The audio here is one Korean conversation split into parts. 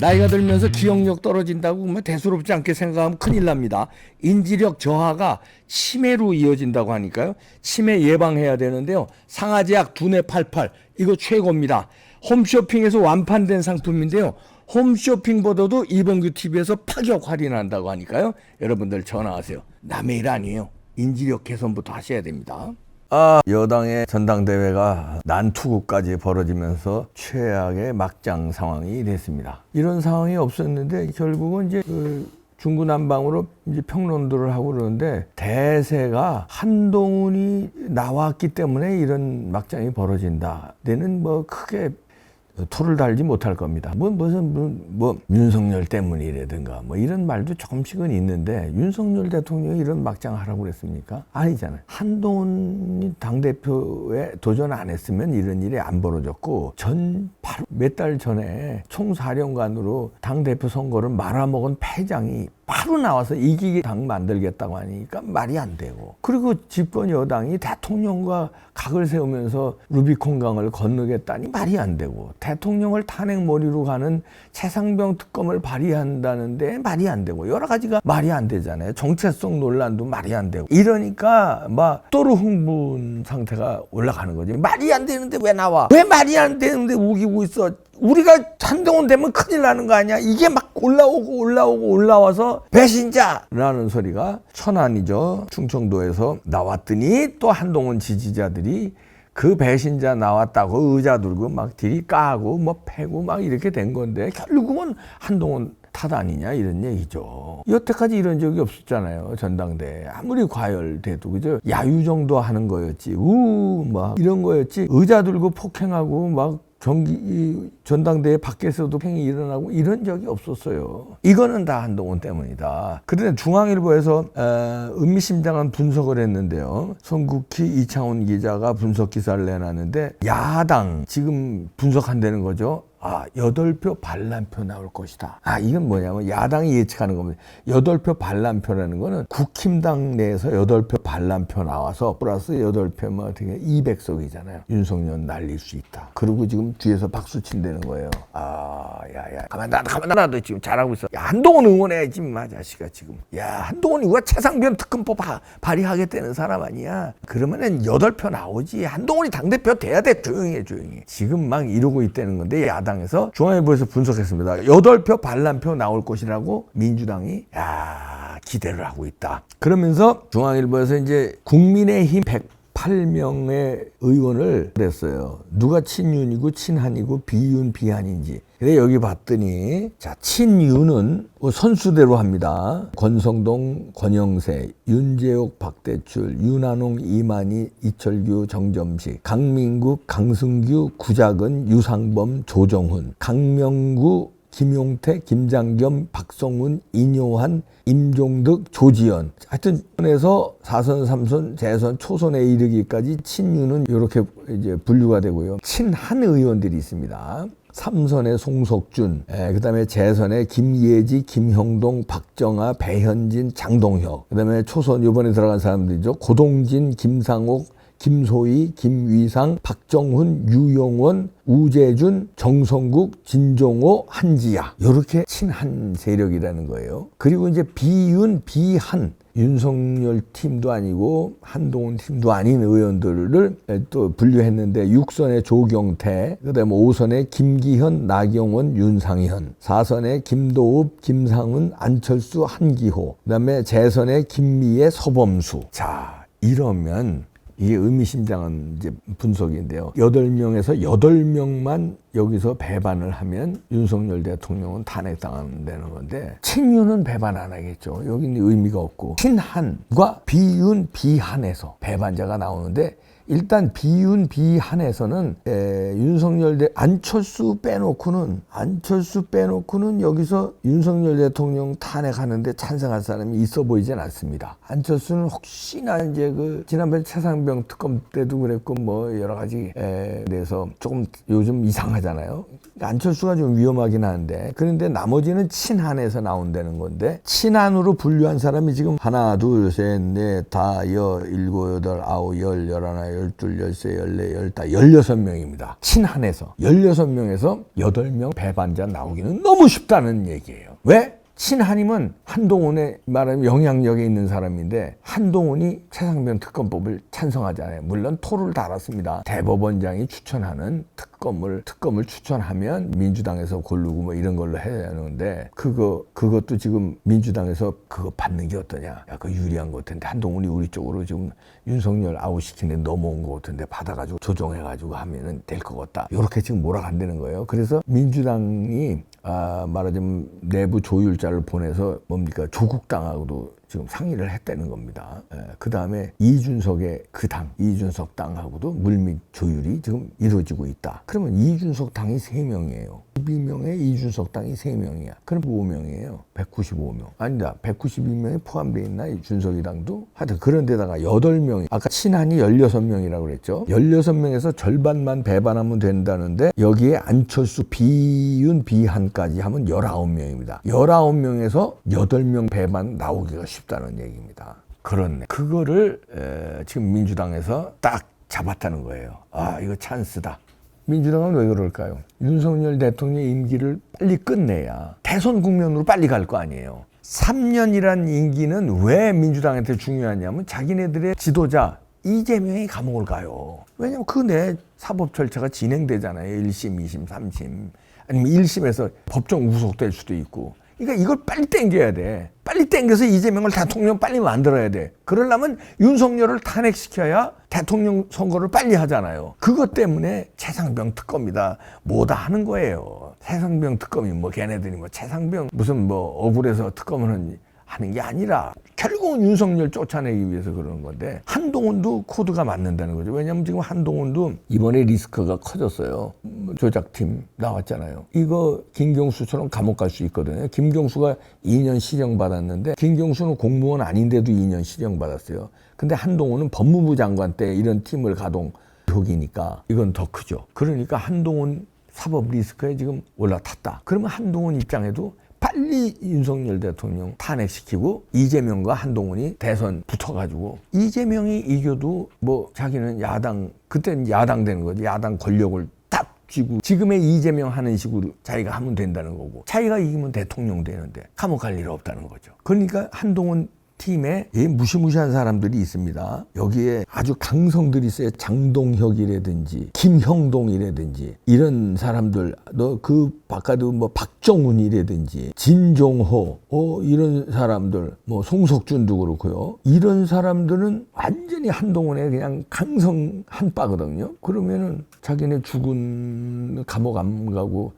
나이가 들면서 기억력 떨어진다고 뭐 대수롭지 않게 생각하면 큰일 납니다. 인지력 저하가 치매로 이어진다고 하니까요. 치매 예방해야 되는데요. 상하제약 두뇌 88 이거 최고입니다. 홈쇼핑에서 완판된 상품인데요. 홈쇼핑보다도 이봉규 TV에서 파격 할인한다고 하니까요. 여러분들 전화하세요. 남의 일 아니에요. 인지력 개선부터 하셔야 됩니다. 아, 여당의 전당대회가 난투구까지 벌어지면서 최악의 막장 상황이 됐습니다. 이런 상황이 없었는데 결국은 이제 그 중구난방으로 이제 평론들을 하고 그러는데 대세가 한동훈이 나왔기 때문에 이런 막장이 벌어진다. 내는 뭐 크게 토를 달지 못할 겁니다. 뭐 무슨 뭐, 뭐 윤석열 때문이라든가 뭐 이런 말도 조금씩은 있는데 윤석열 대통령이 이런 막장 하라고 그랬습니까? 아니잖아요. 한동훈이 당 대표에 도전 안 했으면 이런 일이 안 벌어졌고 전 몇 달 전에 총사령관으로 당 대표 선거를 말아먹은 패장이 바로 나와서 이기게 당 만들겠다고 하니까 말이 안 되고. 그리고 집권 여당이 대통령과 각을 세우면서 루비콘강을 건너겠다니 말이 안 되고. 대통령을 탄핵머리로 가는 최상병 특검을 발의한다는데 말이 안 되고. 여러 가지가 말이 안 되잖아요. 정체성 논란도 말이 안 되고. 이러니까 막 또르 흥분 상태가 올라가는 거지. 말이 안 되는데 왜 나와? 왜 말이 안 되는데 우기고 있어 우리가 한동훈 되면 큰일 나는 거 아니야? 이게 막 올라오고 올라오고 올라와서 배신자라는 소리가 천안이죠. 충청도에서 나왔더니 또 한동훈 지지자들이 그 배신자 나왔다고 의자 들고 막 들이 까고 뭐 패고 막 이렇게 된 건데 결국은 한동훈 탓 아니냐 이런 얘기죠. 여태까지 이런 적이 없었잖아요. 전당대 아무리 과열돼도 그죠? 야유 정도 하는 거였지. 우막 이런 거였지. 의자 들고 폭행하고 막 경기 이 전당대회 밖에서도 행위 일어나고 이런 적이 없었어요. 이거는 다 한동훈 때문이다. 그런데 중앙일보에서 어, 의미심장한 분석을 했는데요. 송국희 이창훈 기자가 분석 기사를 내놨는데 야당 지금 분석한다는 거죠. 아, 여덟 표 반란표 나올 것이다. 아, 이건 뭐냐면 야당이 예측하는 겁니다. 여덟 표 반란표라는 거는 국힘당 내에서 여덟 표 반란표 나와서 플러스 여덟 표면 어떻게 200석이잖아요. 윤석열 날릴 수 있다. 그리고 지금 뒤에서 박수 친다는 거예요. 아, 야, 야, 가만 놔, 가만 놔, 너 지금 잘하고 있어. 야, 한동훈 응원해야지, 마, 자식아, 지금. 야, 한동훈이 왜 최상변 특검법 하- 발의하겠다는 사람 아니야? 그러면은 여덟 표 나오지. 한동훈이 당대표 돼야 돼. 조용히 해, 조용히. 지금 막 이러고 있다는 건데, 야당 에서 중앙일보에서 분석했습니다. 여덟 표 반란표 나올 것이라고 민주당이, 야, 기대를 하고 있다. 그러면서 중앙일보에서 이제 국민의힘 108명의 의원을 그랬어요. 누가 친윤이고 친한이고 비윤 비한인지. 근데 여기 봤더니 자 친윤은 뭐 선수대로 합니다. 권성동, 권영세, 윤재옥, 박대출, 윤한홍, 이만희, 이철규, 정점식, 강민국, 강승규, 구자근, 유상범, 조정훈, 강명구, 김용태, 김장겸, 박성훈, 인요한, 임종득, 조지현. 하여튼 에서 4선, 3선, 재선, 초선에 이르기까지 친윤은 이렇게 이제 분류가 되고요. 친한 의원들이 있습니다. 삼선의 송석준, 에, 그다음에 재선의 김예지, 김형동, 박정아, 배현진, 장동혁. 그 다음에 초선 이번에 들어간 사람들이죠. 고동진, 김상옥, 김소희, 김위상, 박정훈, 유영원, 우재준, 정성국, 진종호, 한지야. 이렇게 친한 세력이라는 거예요. 그리고 이제 비윤, 비한. 윤석열 팀도 아니고 한동훈 팀도 아닌 의원들을 또 분류했는데 6선의 조경태, 그다음에 5선의 김기현, 나경원, 윤상현, 4선의 김도읍, 김상훈, 안철수, 한기호, 그다음에 재선의 김미애, 서범수. 자, 이러면 이게 의미심장한 이제 분석인데요. 여덟 명에서 여덟 명만 여기서 배반을 하면 윤석열 대통령은 탄핵당한다는 건데 친윤은 배반 안 하겠죠. 여기는 의미가 없고 친한과 비윤 비한에서 배반자가 나오는데 일단 비윤 비한에서는 에, 윤석열 대 안철수 빼놓고는 안철수 빼놓고는 여기서 윤석열 대통령 탄핵하는데 찬성할 사람이 있어 보이진 않습니다. 안철수는 혹시나 이제 그 지난번 최상병 특검 때도 그랬고 뭐 여러 가지 에 대해서 조금 요즘 이상하잖아요. 안철수가 좀 위험하긴 한데 그런데 나머지는 친한에서 나온다는 건데 친한으로 분류한 사람이 지금 하나 둘 셋 넷 다 여 일곱 여덟 아홉 열 열하나 열둘, 열세, 열네, 열다, 열여섯 명입니다. 친한에서 열여섯 명에서 여덟 명 배반자 나오기는 너무 쉽다는 얘기예요. 왜? 친한이면 한동훈의 말하면 영향력에 있는 사람인데 한동훈이 최상병 특검법을 찬성하잖아요. 물론 토를 달았습니다. 대법원장이 추천하는 특검을 특검을 추천하면 민주당에서 고르고 뭐 이런 걸로 해야 하는데 그거 그것도 지금 민주당에서 그거 받는 게 어떠냐? 야, 그 유리한 것 같은데 한동훈이 우리 쪽으로 지금 윤석열 아웃시키는 넘어온 것 같은데 받아가지고 조정해가지고 하면은 될 것 같다. 이렇게 지금 몰아간다는 거예요. 그래서 민주당이 아, 말하자면 내부 조율자를 보내서 뭡니까? 조국당하고도 지금 상의를 했다는 겁니다. 그 다음에 이준석의 그 당, 이준석 당하고도 물밑 조율이 지금 이루어지고 있다. 그러면 이준석 당이 세명이에요 12명에 이준석 당이 세명이야 그럼 5명이에요. 195명. 아니다. 192명이 포함되어 있나? 이 준석이 당도? 하여튼 그런 데다가 8명이 아까 친한이 16명이라고 그랬죠. 16명에서 절반만 배반하면 된다는데 여기에 안철수 비윤 비한까지 하면 19명입니다. 19명에서 8명 배반 나오기가 쉽 다는 얘기입니다. 그렇네. 그거를 에, 지금 민주당에서 딱 잡았다는 거예요. 아, 이거 찬스다. 민주당은 왜 그럴까요? 윤석열 대통령 임기를 빨리 끝내야 대선 국면으로 빨리 갈 거 아니에요. 3년이란 임기는 왜 민주당한테 중요하냐면 자기네들의 지도자 이재명이 감옥을 가요. 왜냐면 그 내 사법 절차가 진행되잖아요. 1심, 2심, 3심. 아니면 1심에서 법정 구속될 수도 있고. 그러니까 이걸 빨리 땡겨야 돼. 빨리 땡겨서 이재명을 대통령 빨리 만들어야 돼. 그러려면 윤석열을 탄핵시켜야 대통령 선거를 빨리 하잖아요. 그것 때문에 최상병 특검이다. 뭐다 하는 거예요. 최상병 특검이 뭐 걔네들이 뭐 최상병 무슨 뭐 억울해서 특검을 하는 하는 게 아니라 결국은 윤석열 쫓아내기 위해서 그러는 건데 한동훈도 코드가 맞는다는 거죠. 왜냐하면 지금 한동훈도 이번에 리스크가 커졌어요. 뭐 조작팀 나왔잖아요. 이거 김경수처럼 감옥 갈 수 있거든요. 김경수가 2년 실형 받았는데 김경수는 공무원 아닌데도 2년 실형 받았어요. 근데 한동훈은 법무부 장관 때 이런 팀을 가동 독이니까 이건 더 크죠. 그러니까 한동훈 사법 리스크에 지금 올라탔다. 그러면 한동훈 입장에도 빨리 윤석열 대통령 탄핵시키고 이재명과 한동훈이 대선 붙어가지고 이재명이 이겨도 뭐 자기는 야당 그때는 야당 되는 거지 야당 권력을 딱 쥐고 지금의 이재명 하는 식으로 자기가 하면 된다는 거고 자기가 이기면 대통령 되는데 감옥 갈 일 없다는 거죠. 그러니까 한동훈 팀에 이 무시무시한 사람들이 있습니다. 여기에 아주 강성들이 있어요. 장동혁이라든지 김형동이라든지 이런 사람들 너 그 바깥도 뭐 박정훈이라든지 진종호 어 이런 사람들 뭐 송석준도 그렇고요. 이런 사람들은 완전히 한동훈의 그냥 강성 한빠거든요. 그러면은 자기네 죽은 감옥 안 가고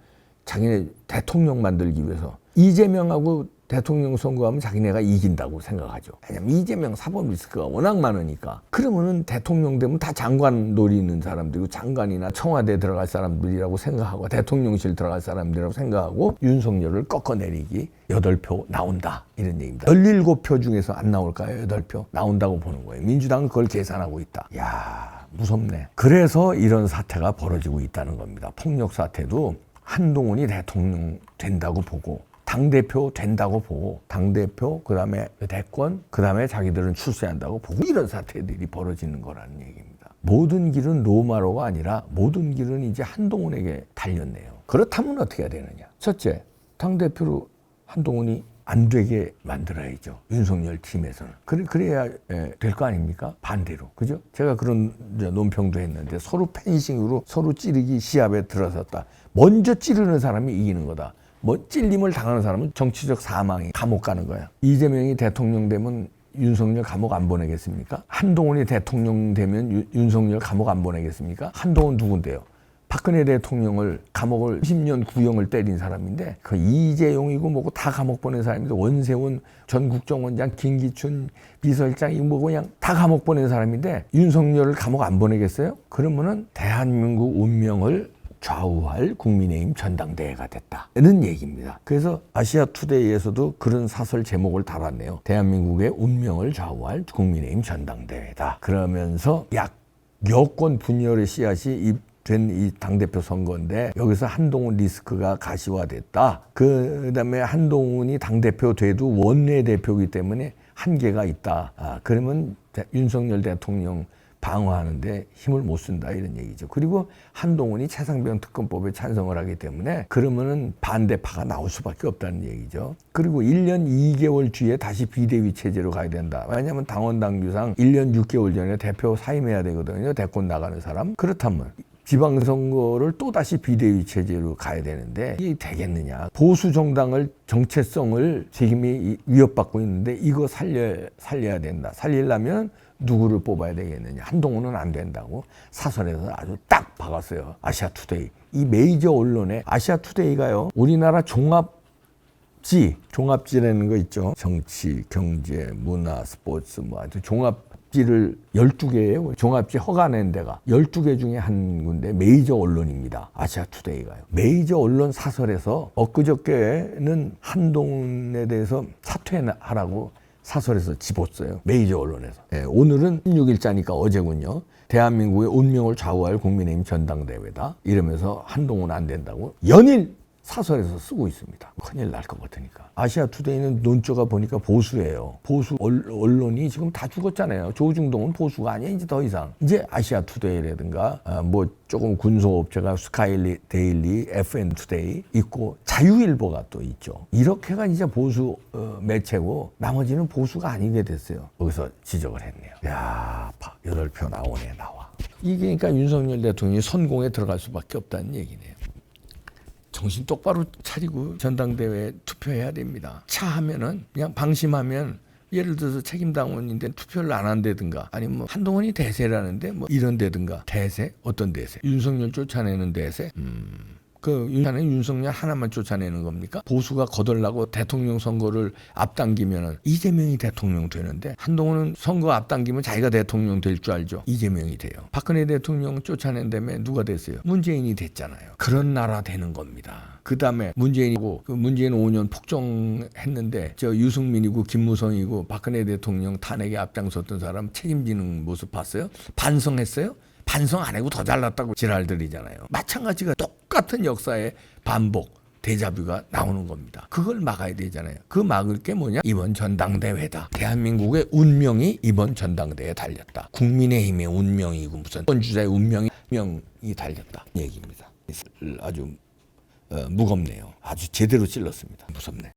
자기네 대통령 만들기 위해서 이재명하고 대통령 선거하면 자기네가 이긴다고 생각하죠. 왜냐면 이재명 사법 리스크가 워낙 많으니까. 그러면은 대통령 되면 다 장관 노리는 사람들이고 장관이나 청와대 들어갈 사람들이라고 생각하고 대통령실 들어갈 사람들이라고 생각하고 윤석열을 꺾어내리기 8표 나온다. 이런 얘기입니다. 17표 중에서 안 나올까요? 8표? 나온다고 보는 거예요. 민주당은 그걸 계산하고 있다. 야 무섭네. 그래서 이런 사태가 벌어지고 있다는 겁니다. 폭력 사태도 한동훈이 대통령 된다고 보고 당대표 된다고 보고 당대표 그다음에 대권 그다음에 자기들은 출세한다고 보고 이런 사태들이 벌어지는 거라는 얘기입니다. 모든 길은 로마로가 아니라 모든 길은 이제 한동훈에게 달렸네요. 그렇다면 어떻게 해야 되느냐? 첫째, 당대표로 한동훈이 안 되게 만들어야죠. 윤석열 팀에서는. 그래, 그래야 될 거 아닙니까? 반대로. 그죠? 제가 그런 논평도 했는데 서로 펜싱으로 서로 찌르기 시합에 들어섰다. 먼저 찌르는 사람이 이기는 거다. 뭐 찔림을 당하는 사람은 정치적 사망이 감옥 가는 거야. 이재명이 대통령 되면 윤석열 감옥 안 보내겠습니까? 한동훈이 대통령 되면 유- 윤석열 감옥 안 보내겠습니까? 한동훈 누군데요? 박근혜 대통령을 감옥을 10년 구형을 때린 사람인데 그 이재용이고 뭐고 다 감옥 보낸 사람인데 원세훈 전 국정원장 김기춘 비서실장 이거 뭐 그냥 다 감옥 보낸 사람인데 윤석열을 감옥 안 보내겠어요? 그러면은 대한민국 운명을 좌우할 국민의힘 전당대회가 됐다는 얘기입니다. 그래서 아시아 투데이에서도 그런 사설 제목을 달았네요. 대한민국의 운명을 좌우할 국민의힘 전당대회다. 그러면서 약 여권 분열의 씨앗이 된이 당대표 선거인데 여기서 한동훈 리스크가 가시화됐다. 그 다음에 한동훈이 당대표 돼도 원내대표이기 때문에 한계가 있다. 아, 그러면 대- 윤석열 대통령 방어하는데 힘을 못 쓴다 이런 얘기죠. 그리고 한동훈이 최상병 특검법에 찬성을 하기 때문에 그러면은 반대파가 나올 수밖에 없다는 얘기죠. 그리고 1년 2개월 뒤에 다시 비대위 체제로 가야 된다. 왜냐하면 당원 당규상 1년 6개월 전에 대표 사임해야 되거든요. 대권 나가는 사람. 그렇다면 지방선거를 또다시 비대위 체제로 가야 되는데 이게 되겠느냐. 보수 정당을 정체성을 책임이 위협받고 있는데 이거 살려, 살려야 된다. 살리려면 누구를 뽑아야 되겠느냐. 한동훈은 안 된다고 사설에서 아주 딱 박았어요. 아시아투데이. 이 메이저 언론에 아시아투데이가요. 우리나라 종합 지 종합지라는 거 있죠. 정치, 경제, 문화, 스포츠 뭐 아주 종합지를 12개예요. 종합지 허가낸 데가 12개 중에 한 군데 메이저 언론입니다. 아시아투데이가요. 메이저 언론 사설에서 엊그저께는 한동훈에 대해서 사퇴하라고 사설에서 집었어요. 메이저 언론에서. 예, 오늘은 16일자니까 어제군요. 대한민국의 운명을 좌우할 국민의힘 전당대회다. 이러면서 한동훈 안 된다고 연일 사설에서 쓰고 있습니다. 큰일 날 것 같으니까. 아시아 투데이는 논조가 보니까 보수예요. 보수 언- 언론이 지금 다 죽었잖아요. 조중동은 보수가 아니야 이제 더 이상. 이제 아시아 투데이라든가 아, 뭐 조금 군소업체가 스카일리 데일리, FN 투데이 있고 자유일보가 또 있죠. 이렇게가 이제 보수 어, 매체고 나머지는 보수가 아니게 됐어요. 거기서 지적을 했네요. 야, 파, 여덟 표 나오네 나와. 이게 그러니까 윤석열 대통령이 선공에 들어갈 수밖에 없다는 얘기네요. 정신 똑바로 차리고 전당대회 투표해야 됩니다. 차 하면은 그냥 방심하면 예를 들어서 책임당원인데 투표를 안 한다든가 아니면 뭐 한동훈이 대세라는데 뭐 이런 데든가 대세 어떤 대세 윤석열 쫓아내는 대세 음. 그 윤한은 윤석열 하나만 쫓아내는 겁니까? 보수가 거덜나고 대통령 선거를 앞당기면은 이재명이 대통령 되는데 한동훈은 선거 앞당기면 자기가 대통령 될 줄 알죠. 이재명이 돼요. 박근혜 대통령 쫓아낸 다음에 누가 됐어요? 문재인이 됐잖아요. 그런 나라 되는 겁니다. 그 다음에 문재인이고 그 문재인 5년 폭정했는데 저 유승민이고 김무성이고 박근혜 대통령 탄핵에 앞장섰던 사람 책임지는 모습 봤어요? 반성했어요? 반성 안 하고 더 잘났다고 지랄들이잖아요. 마찬가지가 똑같은 역사의 반복. 대자뷰가 나오는 겁니다. 그걸 막아야 되잖아요. 그 막을 게 뭐냐? 이번 전당대회다. 대한민국의 운명이 이번 전당대회에 달렸다. 국민의힘의 운명이고 무슨 원주자의 운명이 운명이 달렸다. 얘기입니다. 아주 어, 무겁네요. 아주 제대로 찔렀습니다. 무섭네.